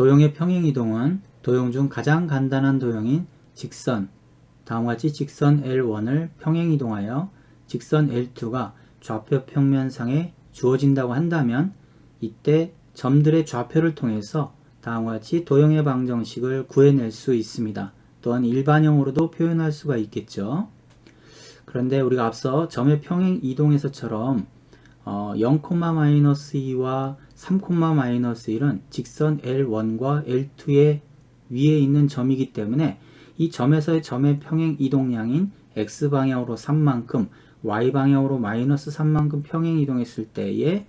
도형의 평행이동은 도형 중 가장 간단한 도형인 직선, 다음과 같이 직선 L1을 평행이동하여 직선 L2가 좌표 평면상에 주어진다고 한다면 이때 점들의 좌표를 통해서 다음과 같이 도형의 방정식을 구해낼 수 있습니다. 또한 일반형으로도 표현할 수가 있겠죠. 그런데 우리가 앞서 점의 평행 이동에서처럼 어, 0,-2와 3,-1은 직선 L1과 L2의 위에 있는 점이기 때문에 이 점에서의 점의 평행 이동량인 X방향으로 3만큼 Y방향으로 마이너스 3만큼 평행 이동했을 때의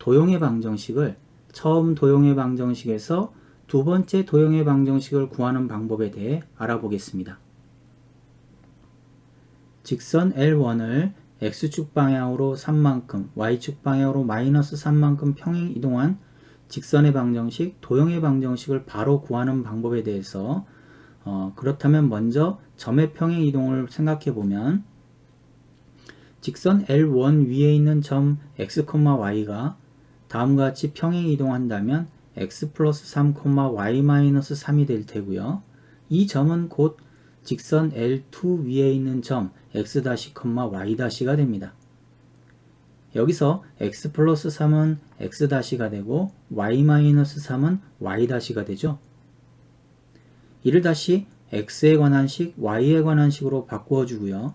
도형의 방정식을 처음 도형의 방정식에서 두 번째 도형의 방정식을 구하는 방법에 대해 알아보겠습니다. 직선 L1을 X축 방향으로 3만큼, Y축 방향으로 마이너스 3만큼 평행 이동한 직선의 방정식, 도형의 방정식을 바로 구하는 방법에 대해서 어, 그렇다면 먼저 점의 평행 이동을 생각해 보면 직선 L1 위에 있는 점 x, y가 다음과 같이 평행 이동한다면 x 플러스 3, y 마이너스 3이 될 테고요. 이 점은 곧 직선 L2 위에 있는 점 x 다시, y 다시가 됩니다. 여기서 x 플러스 3은 x 다시가 되고 y 마이너스 3은 y 다시가 되죠. 이를 다시 x에 관한 식, y에 관한 식으로 바꾸어 주고요.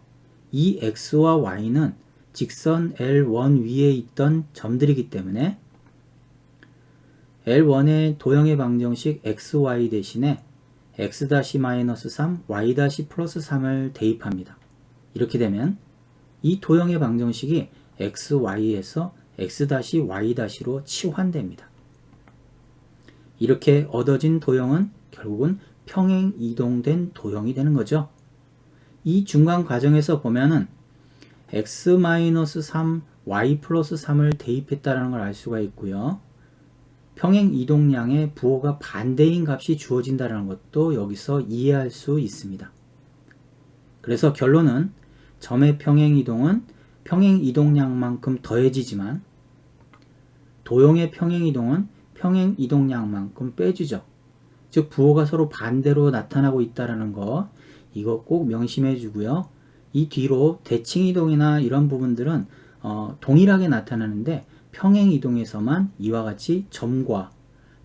이 x와 y는 직선 L1 위에 있던 점들이기 때문에 L1의 도형의 방정식 xy 대신에 x-3, y-플러스 3을 대입합니다. 이렇게 되면 이 도형의 방정식이 xy에서 x-y-로 치환됩니다. 이렇게 얻어진 도형은 결국은 평행 이동된 도형이 되는 거죠. 이 중간 과정에서 보면은 x-3, y 플러스 3을 대입했다는 걸 알 수가 있고요. 평행 이동량의 부호가 반대인 값이 주어진다는 것도 여기서 이해할 수 있습니다. 그래서 결론은 점의 평행 이동은 평행 이동량만큼 더해지지만 도형의 평행 이동은 평행 이동량만큼 빼주죠. 즉 부호가 서로 반대로 나타나고 있다는 거 이거 꼭 명심해 주고요. 이 뒤로 대칭 이동이나 이런 부분들은 어, 동일하게 나타나는데 평행 이동에서만 이와 같이 점과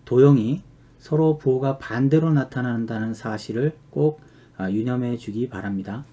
도형이 서로 부호가 반대로 나타난다는 사실을 꼭 아, 유념해 주기 바랍니다.